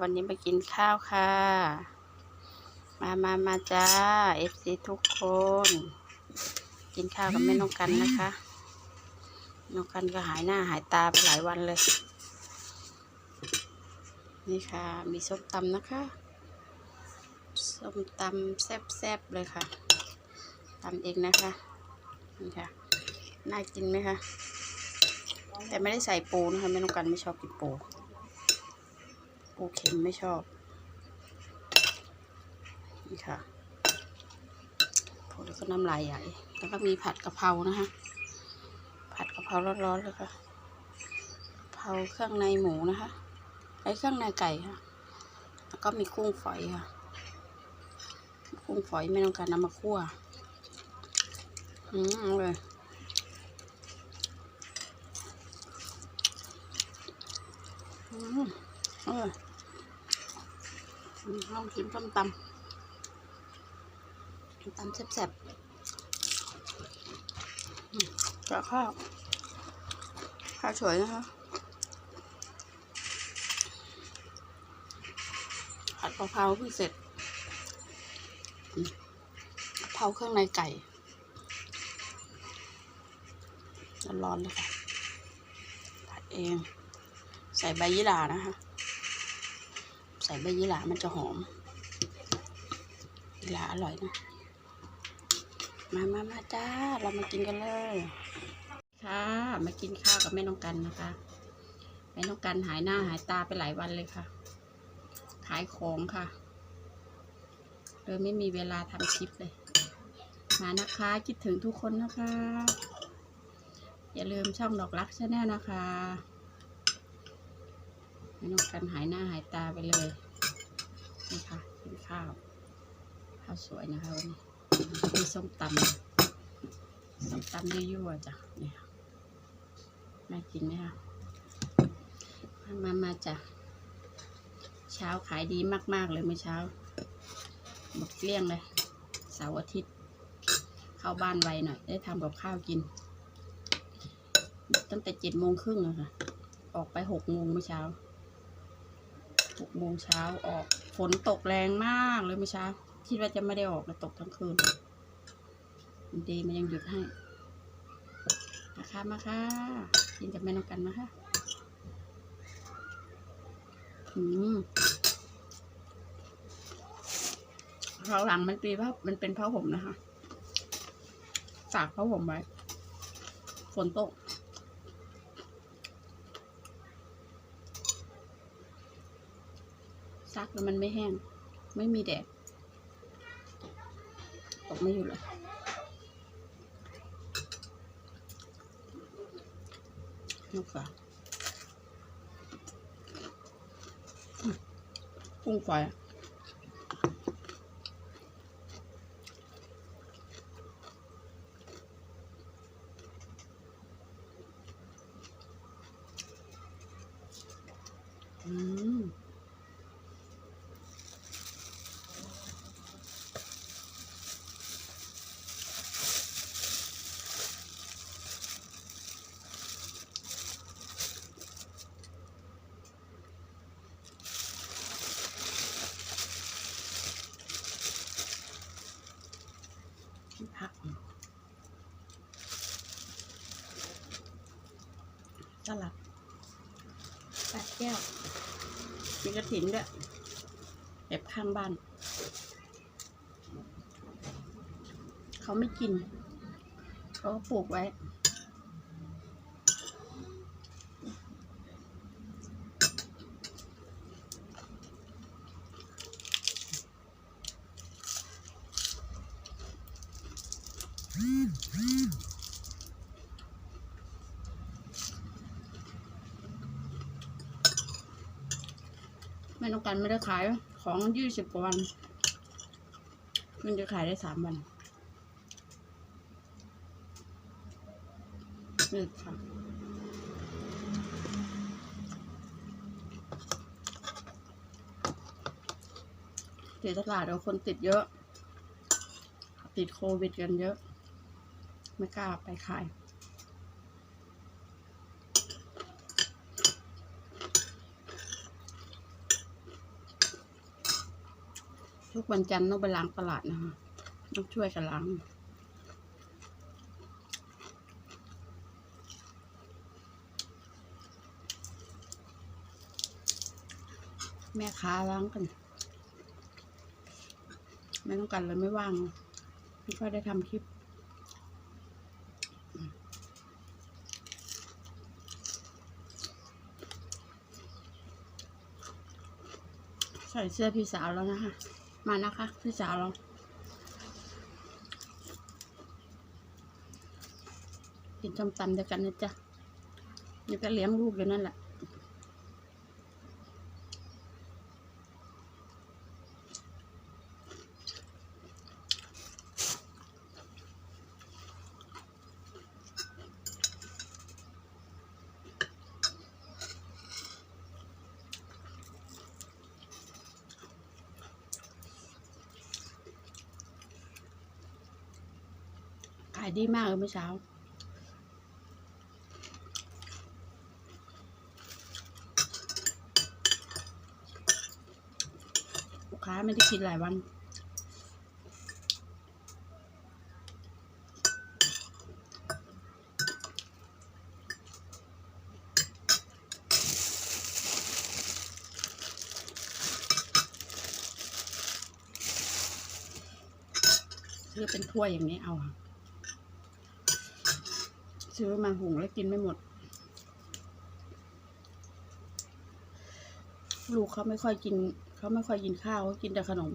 วันนี้มากินข้าวค่ะ มามามาจ้าเอฟซีทุกคน กินข้าวกับแม่น้องกันนะคะน้องกันก็หายหน้าหายตาไปหลายวันเลย นี่ค่ะ มีส้มตำนะคะ ส้มตำแซ่บๆเลยค่ะตำเองนะคะ นี่ค่ะ น่ากินไหมคะ แต่ไม่ได้ใส่ปูนะคะแม่น้องกันไม่ชอบกินปู ปูเค็มไม่ชอบ นี่ค่ะพอแล้วก็น้ำลายใหญ่ แล้วก็มีผัดกะเพรานะคะ ผัดกะเพราร้อนๆเลยค่ะกะเพราเครื่องในหมูนะคะ ไอ้เครื่องในไก่ค่ะ แล้วก็มีกุ้งฝอยค่ะ กุ้งฝอยไม่ต้องการน้ำมาคั่ว อืมอร่อยอืมอร่ออ ลองชิมส้มตำส้มตำแซ่บๆอืมกับข้าว ข้าวสวยนะคะผัดกะเพราเพิ่งเสร็จกะเพราเครื่องในไก่ร้อนๆเลยค่ะผัดเอง ใส่ใบยี่หร่านะคะ ส่ใบยี่หร่ามันจะหอมยี่หร่าอร่อยนะ มามามาจ้า เรามากินกันเลย ค่ะ มากินข้าวกับแม่น้องกันนะคะ แม่น้องกันหายหน้าหายตาไปหลายวันเลยค่ะ ขายของค่ะเลยไม่มีเวลาทำคลิปเลย มานะคะ คิดถึงทุกคนนะคะ อย่าลืมช่องดอกรักชาแนลนะคะ ไม่ต้องกันหายหน้าหายตาไปเลยนี่ค่ะกินข้าว ข้าวสวยนะคะวันนี้มีส้มตำส้มตำยั่วๆจ้ะนี่ค่ะน่ากินไหมคะมามามาจ้ะเช้าขายดีมาก ๆ เลยเมื่อเช้า หมดเกลี้ยงเลย เสาร์อาทิตย์ เข้าบ้านไวหน่อย ได้ทำกับข้าวกิน ตั้งแต่เจ็ดโมงครึ่งอะค่ะ ออกไปหกโมงเมื่อเช้า หกโมงเช้าออก ฝนตกแรงมากเลยเมื่อเช้า คิดว่าจะไม่ได้ออกแล้วตกทั้งคืนดีมันยังหยุดให้นะคะมาค่ะกินกับแม่น้องกันมาค่ะอืมข้าหลังมันปีผ้ามันเป็นผ้าห่มนะคะฝากผ้าห่มไว้ฝนตก ซัก แล้วมันไม่แห้ง ไม่มีแดดตกไม่อยู่เลยนกฝากุ้งฝอยอืม ผักสลัดแปดแก้ว มีกระถินด้วยแบบข้างบ้าน เขาไม่กิน เขาปลูกไว้ ไม่ต้องการไม่ได้ขายของยี่สิบกว่าวัน มันจะขายได้สามวันนี่ค่ะเดี๋ยวตลาดเราคนติดเยอะ ติดโควิดกันเยอะ ไม่กล้าไปขาย ทุกวันจันทร์ต้องไปล้างตลาดนะคะต้องช่วยกันล้างแม่ค้าล้างกัน ไม่ต้องกันเลยไม่ว่างไม่ค่อยได้ทำคลิป ใส่เสื้อพี่สาวแล้วนะคะ มานะคะพี่สาวเรากินส้มตำเดียวกันนะจ๊ะนี่ก็เลี้ยงลูกอยู่นั่นแหละ ดีมากเลยเมื่อเช้า ลูกค้าไม่ได้กินหลายวันซื้อเป็นถ้วยอย่างนี้เอาค่ะ ซื้อมาหุงแล้วกินไม่หมด ลูกเขาไม่ค่อยกิน เขาไม่ค่อยกินข้าวเขากินแต่ขนม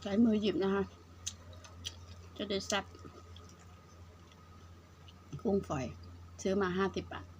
ใช้มือหยิบนะคะ จะได้แซ่บกุ้งฝอย ซื้อมาห้าสิบบาท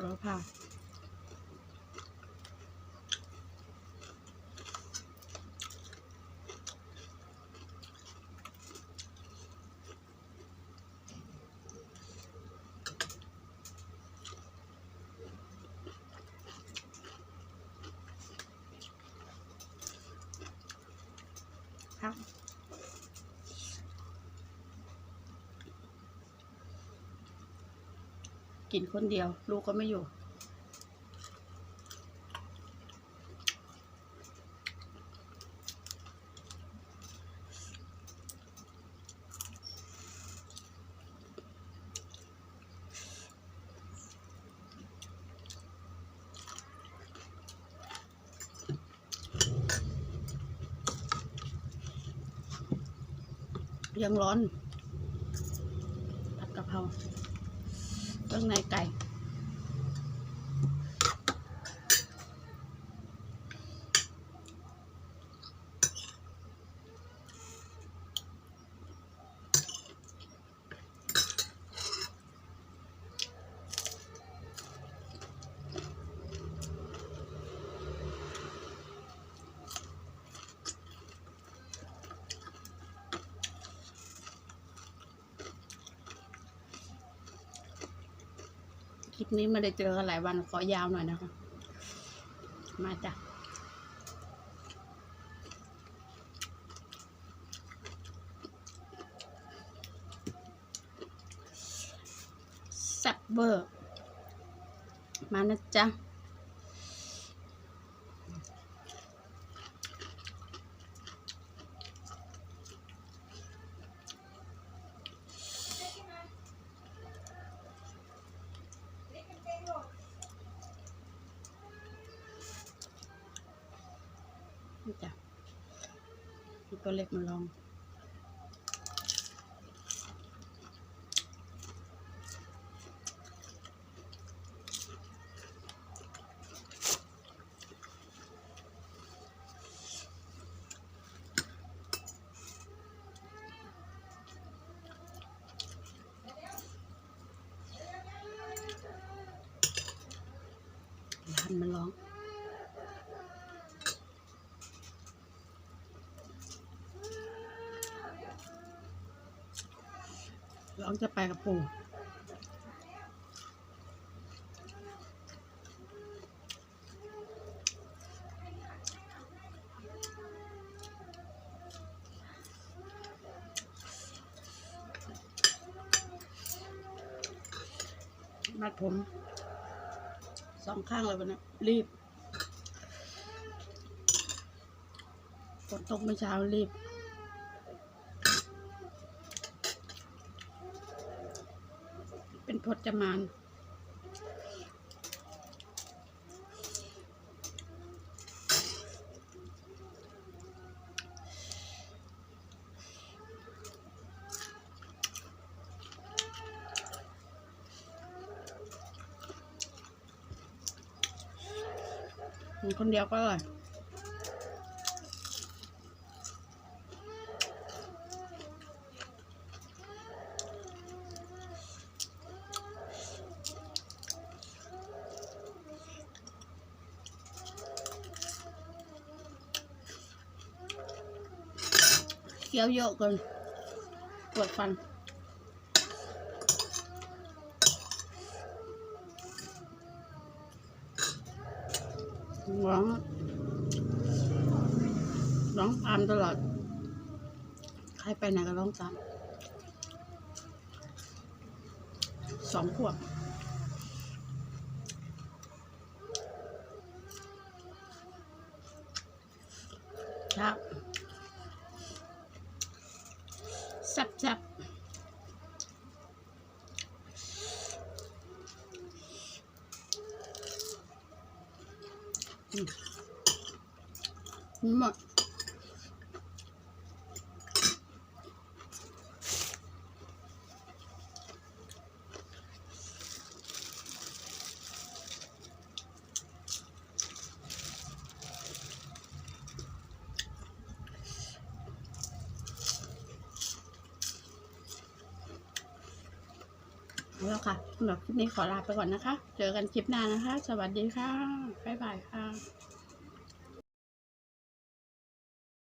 แล้วค่ะครับ กินคนเดียว ลูกก็ไม่อยู่ ยังร้อนผัดกะเพรา เครื่องในไก่ ปนี้ไม่ได้เจอกันหลายวันขอยาวหน่อยนะคะ มาจ้ะแซ่บเบอร์ มานะจ๊ะ นี่จ้ะมีตัวเล็กมาลอง อ มันร้อง ร้องจะไปกับปู่มัดผม สองข้างเลยวันนี้รีบฝนตกเมื่อเช้ารีบ เป็นพจมานคนเดียวก็อร่อย คี้ยวเยอะเกินปวดฟัน ร้อง ร้องตามตลอด ใครไปไหนก็ร้องตาม สองขวบครับ แซ่บแซ่บอืมหมด แล้วค่ะสำหรับคลิปนี้ขอลาไปก่อนนะคะ เจอกันคลิปหน้านะคะ สวัสดีค่ะบ๊ายบายค่ะ